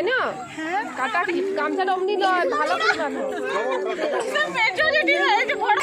তাই না? কাটা গামছাটা অমনি নয় ভালো কাটানো মেজরিটি হয়ে বড়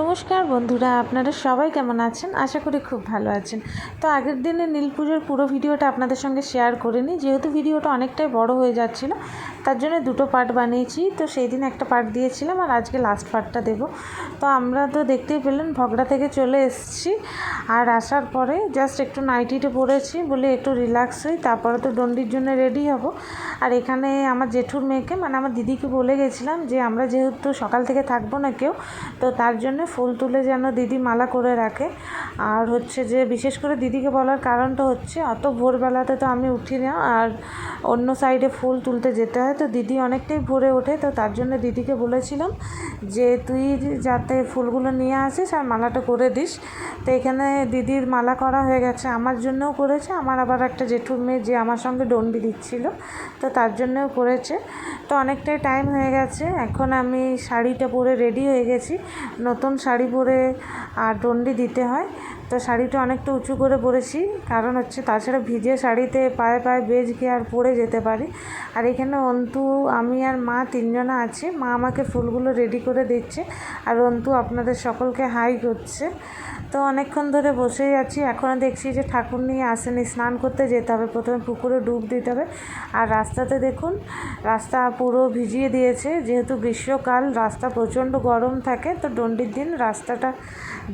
নমস্কার বন্ধুরা, আপনারা সবাই কেমন আছেন? আশা করি খুব ভালো আছেন। তো আগের দিনে নীল পুজোর পুরো ভিডিওটা আপনাদের সঙ্গে শেয়ার করিনি, যেহেতু ভিডিওটা অনেকটাই বড় হয়ে যাচ্ছিল তার জন্য দুটো পার্ট বানিয়েছি। তো সেই দিন একটা পার্ট দিয়েছিলাম আর আজকে লাস্ট পার্টটা দেব। তো আমরা তো দেখতেই পেলেন, ভগড়া থেকে চলে এসেছি। আর আসার পরে জাস্ট একটু নাইটিতে পরেছি বলে একটু রিল্যাক্স হই, তারপরে তো ডন্ডির জন্য রেডি হব। আর এখানে আমার জেঠুর মেয়েকে মানে আমার দিদিকে বলে গেছিলাম যে, আমরা যেহেতু সকাল থেকে থাকব না কেউ, তো তার জন্য ফুল তুলে যেন দিদি মালা করে রাখে। আর হচ্ছে যে, বিশেষ করে দিদিকে বলার কারণটা হচ্ছে, অত ভোরবেলাতে তো আমি উঠি না আর অন্য সাইডে ফুল তুলতে যেতে হয় তো দিদি অনেকটাই ভরে ওঠে, তো তার জন্য দিদিকে বলেছিলাম যে তুই যাতে ফুলগুলো নিয়ে আসিস আর মালাটা করে দিস। তো এখানে দিদির মালা করা হয়ে গেছে, আমার জন্যও করেছে, আমার আবার একটা জেঠুর মেয়ে যে আমার সঙ্গে ডন্ডি দিচ্ছিল, তো তার জন্যও করেছে। তো অনেকটাই টাইম হয়ে গেছে, এখন আমি শাড়িটা পরে রেডি হয়ে গেছি। নতুন শাড়ি পরে আর ডন্ডি দিতে হয়। তো শাড়িটা অনেকটা উঁচু করে পরেছি। কারণ হচ্ছে তাছাড়া ভিজে শাড়িতে পায়ে পায়ে বেজ গিয়ে আর পরে যেতে পারি। আর এখানে অন্তু, আমি আর মা তিনজনা আছি। মা আমাকে ফুলগুলো রেডি করে দিচ্ছে। আর অন্তু আপনাদের সকলকে হাই করছে। তো অনেকক্ষণ ধরে বসেই আছি। এখনও দেখছি যে ঠাকুর নিয়ে আসেনি। স্নান করতে যেতে হবে। প্রথমে পুকুরে ডুব দিতে হবে। আর রাস্তাতে দেখুন, রাস্তা পুরো ভিজিয়ে দিয়েছে। যেহেতু গ্রীষ্মকাল, রাস্তা প্রচণ্ড গরম থাকে, তো ডন্ডির দিন রাস্তাটা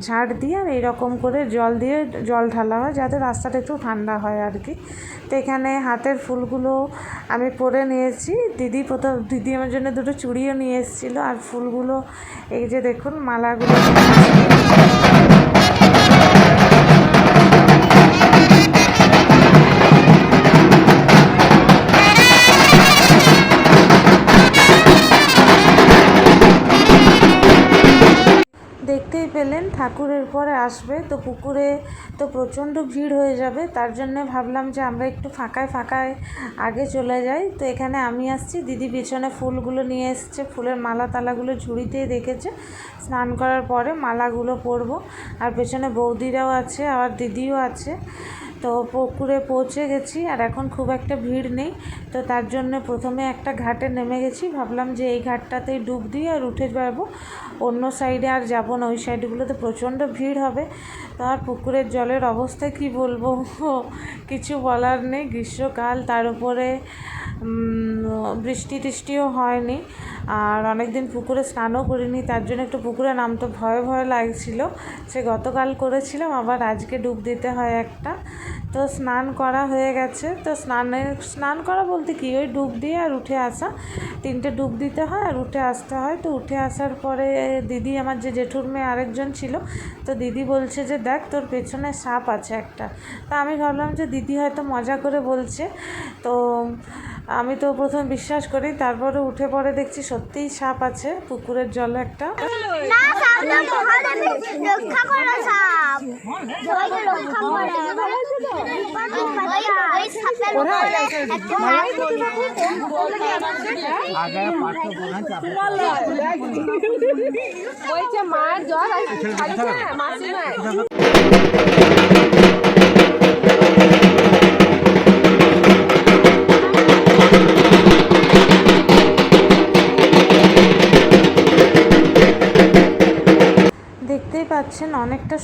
ঝাড় দিয়ে আর এইরকম করে জল দিয়ে জল ঢালা হয়, যাতে রাস্তাটা একটু ঠান্ডা হয় আর কি। তো এখানে হাতের ফুলগুলো আমি পরে নিয়েছি। দিদি প্রথম, দিদি আমার জন্য দুটো চুড়িও নিয়ে এসেছিল। আর ফুলগুলো, এই যে দেখুন, মালাগুলো। পেলেন, ঠাকুরের পরে আসবে, তো পুকুরে তো প্রচণ্ড ভিড় হয়ে যাবে, তার জন্যে ভাবলাম যে আমরা একটু ফাঁকায় ফাঁকায় আগে চলে যাই। তো এখানে আমি আসছি, দিদি পিছনে ফুলগুলো নিয়ে এসছে, ফুলের মালা তালাগুলো ঝুড়িতেই দেখেছে স্নান করার পরে মালাগুলো পরবো, আর পেছনে বৌদিরাও আছে, আবার দিদিও আছে। তো পুকুরে পৌঁছে গেছি আর এখন খুব একটা ভিড় নেই। তো তার জন্য প্রথমে একটা ঘাটে নেমে গেছি। ভাবলাম যে এই ঘাটটাতেই ডুব দিয়ে আর উঠে যাব অন্য সাইডে আর যাব না, ওই সাইডগুলোতে প্রচণ্ড ভিড় হবে। তো আর পুকুরের জলের অবস্থা কি বলব? কিছু বলার নেই। গ্রীষ্মকাল, তার উপরে বৃষ্টি টিষ্টিও হয়নি। আর অনেক দিন পুকুরে স্নানও করিনি, তার জন্য একটু পুকুরে নামতে ভয় ভয় লাগছিল। সে গতকাল করেছিলাম, আবার আজকে ডুব দিতে হয় একটা। তো স্নান করা হয়ে গেছে। তো স্নানের, স্নান করা বলতে কি? ওই ডুব দিয়ে আর উঠে আসা। তিনটে ডুব দিতে হয় আর উঠে আসতে হয়। তো উঠে আসার পরে দিদি আমার যে জেঠুর মেয়ে আরেকজন ছিল, তো দিদি বলছে যে, দেখ, তোর পেছনে সাপ আছে একটা। তা আমি ভাবলাম যে, দিদি হয়তো মজা করে বলছে। তো আমি তো প্রথম বিশ্বাস করি তারপরে উঠে পরে দেখছি সত্যিই সাপ আছে পুকুরের জলে একটা। না সাপ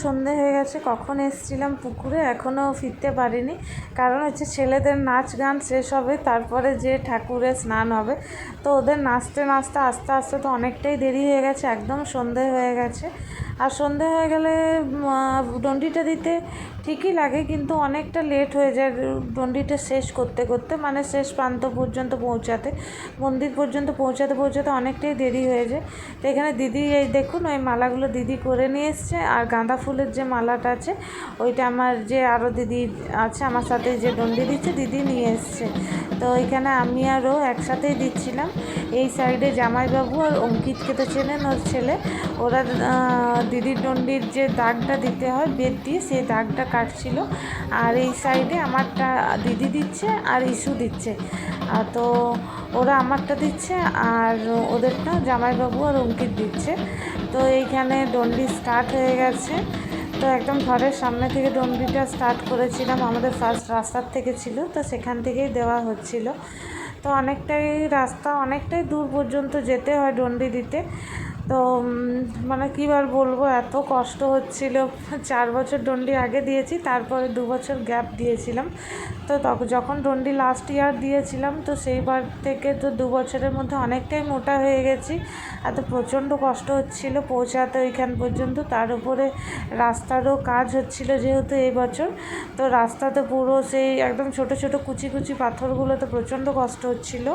সন্ধে হয়ে গেছে কখন এসছিলাম পুকুরে এখনও ফিরতে পারিনি। কারণ হচ্ছে ছেলেদের নাচ গান শেষ হবে, তারপরে যে ঠাকুরে স্নান হবে। তো ওদের নাচতে নাচতে আস্তে আস্তে তো অনেকটাই দেরি হয়ে গেছে, একদম সন্ধে হয়ে গেছে। আর সন্ধে হয়ে গেলে ডন্ডিটা দিতে ঠিকই লাগে, কিন্তু অনেকটা লেট হয়ে যায় ডন্ডিটা শেষ করতে করতে মানে শেষ প্রান্ত পর্যন্ত পৌঁছাতে। মন্দির পর্যন্ত পৌঁছাতে পৌঁছাতে অনেকটাই দেরি হয়ে যায়। তো এখানে দিদি, এই দেখুন, ওই মালাগুলো দিদি করে নিয়ে এসছে, আর গাঁদা ফুলের যে মালাটা আছে, ওইটা আমার যে আরও দিদি আছে, আমার সাথে যে ডন্ডি দিচ্ছে, দিদি নিয়ে এসছে। তো এখানে আমি আরও একসাথেই দিচ্ছিলাম। এই সাইডে জামাইবাবু আর অঙ্কিতকে তো চেনেন ওর ছেলে। ওরা দিদির দণ্ডির যে দাগটা দিতে হয়, বেদ দিয়ে সেই দাগটা কাটছিল। আর এই সাইডে আমারটা দিদি দিচ্ছে আর ইস্যু দিচ্ছে। তো ওরা আমারটা দিচ্ছে আর ওদেরটা জামাইবাবু আর অঙ্কিত দিচ্ছে। তো এইখানে দণ্ডি স্টার্ট হয়ে গেছে। তো একদম ঘরের সামনে থেকে দণ্ডিটা স্টার্ট করেছিলাম, আমাদের ফার্স্ট রাস্তার থেকে ছিল, তো সেখান থেকেই দেওয়া হচ্ছিল। তো অনেকটাই রাস্তা অনেকটাই দূর পর্যন্ত যেতে হয় ডন্ডি দিতে। তো মানে কী বলব, এত কষ্ট হচ্ছিল। চার বছর ডন্ডি আগে দিয়েছি, তারপরে দু বছর গ্যাপ দিয়েছিলাম। তো তখন যখন ডন্ডি লাস্ট ইয়ার দিয়েছিলাম, তো সেইবার থেকে তো দু বছরের মধ্যে অনেকটাই মোটা হয়ে গেছি। আর তো প্রচণ্ড কষ্ট হচ্ছিল পৌঁছাতে ওইখান পর্যন্ত। তার উপরে রাস্তারও কাজ হচ্ছিল যেহেতু এই বছর। তো রাস্তাতে পুরো সেই একদম ছোট ছোট কুচি কুচি পাথরগুলোতে প্রচণ্ড কষ্ট হচ্ছিল।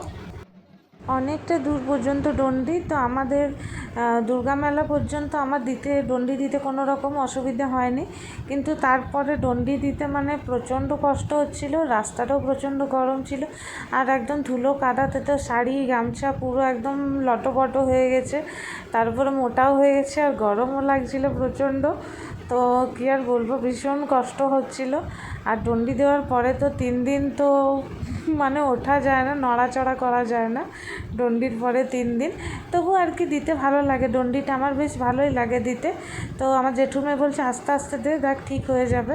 অনেকটা দূর পর্যন্ত ডন্ডি তো আমাদের দুর্গা মেলা পর্যন্ত আমার দিতে ডন্ডি দিতে কোনো রকম অসুবিধা হয়নি। কিন্তু তারপরে ডন্ডি দিতে মানে প্রচণ্ড কষ্ট হচ্ছিল, রাস্তাটাও প্রচণ্ড গরম ছিল, আর একদম ধুলো কাদাতে তো শাড়ি, গামছা পুরো একদম লটোপটো হয়ে গেছে। তারপরে মোটাও হয়ে গেছে, আর গরমও লাগছিল প্রচণ্ড। তো কী আর বলব, ভীষণ কষ্ট হচ্ছিল। আর ডন্ডি দেওয়ার পরে তো তিন দিন তো মানে ওঠা যায় না, নড়াচড়া করা যায় না ডন্ডির পরে তিন দিন। তবু আর কি দিতে ভালো লাগে, ডন্ডিটা আমার বেশ ভালোই লাগে দিতে। তো আমার জেঠুমে বলছে, আস্তে আস্তে দে, দেখ ঠিক হয়ে যাবে।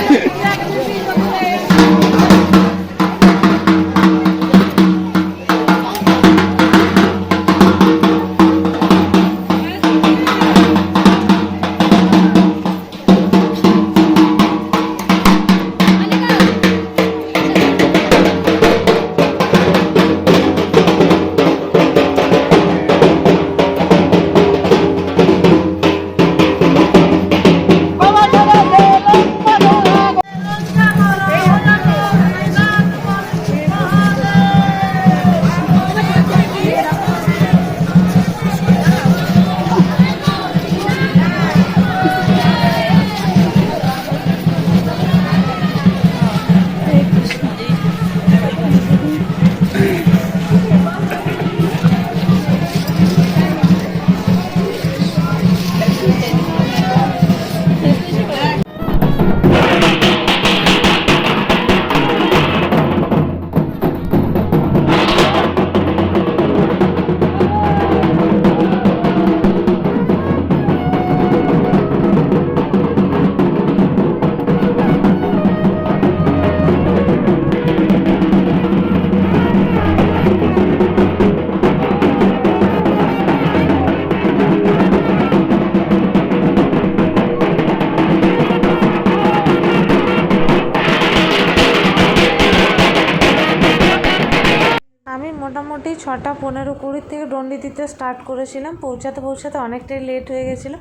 ডন্ডি দিতে স্টার্ট করেছিলাম। পৌঁছাতে পৌঁছাতে অনেকটাই লেট হয়ে গেছিল।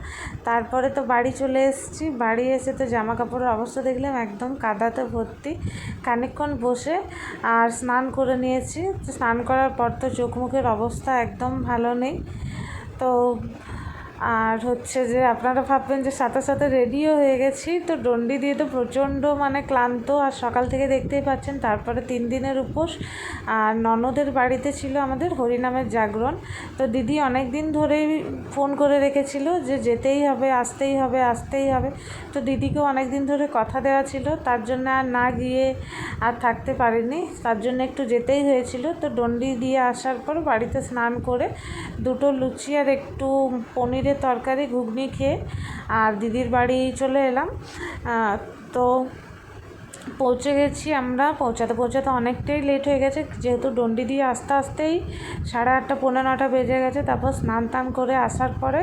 তারপরে তো বাড়ি চলে এসেছি। বাড়ি এসে তো জামা কাপড়ের অবস্থা দেখলাম একদম কাদাতে ভর্তি। খানিকক্ষণ বসে আর স্নান করে নিয়েছি। স্নান করার পর তো চোখ মুখের অবস্থা একদম ভালো নেই। তো আর হচ্ছে যে আপনারা ভাববেন যে সাথে সাথে রেডিও হয়ে গেছি, তো ডন্ডি দিয়ে তো প্রচণ্ড মানে ক্লান্ত, আর সকাল থেকে দেখতেই পাচ্ছেন তারপরে তিন দিনের উপোস, আর ননদের বাড়িতে ছিল আমাদের হরিনামের জাগরণ। তো দিদি অনেক দিন ধরেই ফোন করে রেখেছিল যে যেতেই হবে, আসতেই হবে আসতেই হবে। তো দিদিকেও অনেক দিন ধরে কথা দেওয়া ছিল, তার জন্য আর না গিয়ে আর থাকতে পারিনি, তার জন্য একটু যেতেই হয়েছিল। তো ডন্ডি দিয়ে আসার পর বাড়িতে স্নান করে দুটো লুচি আর একটু পনিরের তরকারি ঘুগনি খেয়ে আর দিদির বাড়ি চলে এলাম। তো পৌঁছে গেছি আমরা, পৌঁছাতে পৌঁছাতে অনেকটাই লেট হয়ে গেছে। যেহেতু ডন্ডি দিয়ে আসতে আসতেই সাড়ে আটটা, পৌনে নটা বেজে গেছে। তারপর স্নান টান করে আসার পরে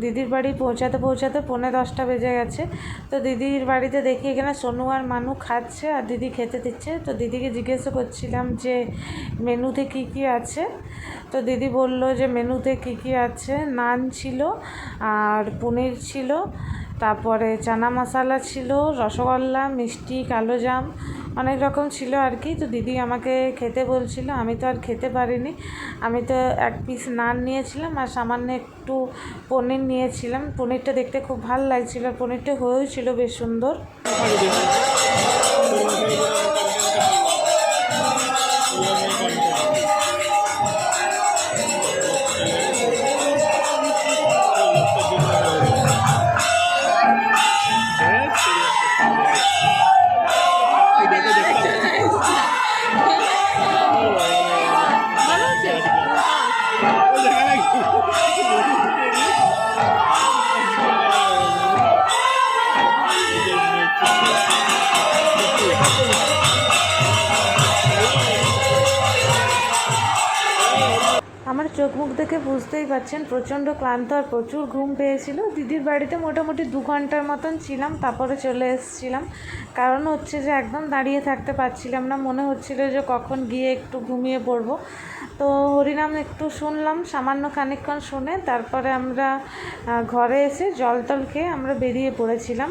দিদির বাড়ি পৌঁছাতে পৌঁছাতে পৌনে দশটা বেজে গেছে। তো দিদির বাড়িতে দেখি এখানে সোনু আর মানু খাচ্ছে আর দিদি খেতে দিচ্ছে। তো দিদিকে জিজ্ঞাসা করছিলাম যে, মেনুতে কী কী আছে? তো দিদি বলল যে, মেনুতে কী কী আছে? নান ছিল আর পনির ছিল তারপরে চানা মশালা ছিল, রসগোল্লা, মিষ্টি, কালো জাম, অনেক রকম ছিল আর কি। তো দিদি আমাকে খেতে বলছিল, আমি তো আর খেতে পারিনি। আমি তো এক পিস নান নিয়েছিলাম আর সামান্য একটু পনির নিয়েছিলাম। পনিরটা দেখতে খুব ভালো লাগছিল পনিরটা হয়েও ছিল বেশ সুন্দর। দেখে বুঝতেই পারছেন, প্রচণ্ড ক্লান্ত আর প্রচুর ঘুম পেয়েছিল। দিদির বাড়িতে মোটামুটি দু ঘণ্টার মতন ছিলাম, তারপরে চলে এসেছিলাম। কারণ হচ্ছে যে একদম দাঁড়িয়ে থাকতে পারছিলাম না, মনে হচ্ছিল যে কখন গিয়ে একটু ঘুমিয়ে পড়ব। তো হরিনাম একটু শুনলাম, সামান্য খানিকক্ষণ শুনে তারপরে আমরা ঘরে এসে জল টল খেয়ে আমরা বেরিয়ে পড়েছিলাম।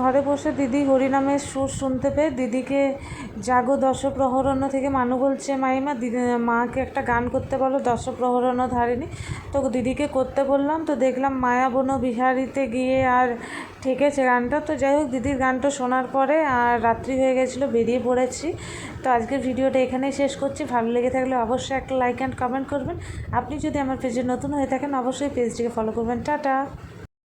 ঘরে বসে দিদি হরিনামের সুর শুনতে পেয়ে দিদিকে জাগো দশপ্রহরণ থেকে মানু বলছে, মাইমা, দিদি, মাকে একটা গান করতে বলো দশপ্রহরণ ধারিনি তো দিদিকে করতে বললাম, তো দেখলাম মায়া বন বিহারিতে গিয়ে আর ঠেকেছে গানটা। তো যাই হোক, দিদির গানটা শোনার পরে আর রাত্রি হয়ে গেছিল, বেরিয়ে পড়েছি। তো আজকের ভিডিওটা এখানেই শেষ করছি। ভালো লেগে থাকলে অবশ্যই একটা লাইক অ্যান্ড কমেন্ট করবেন। আপনি যদি আমার পেজে নতুন হয়ে থাকেন, অবশ্যই পেজটিকে ফলো করবেন। টাটা!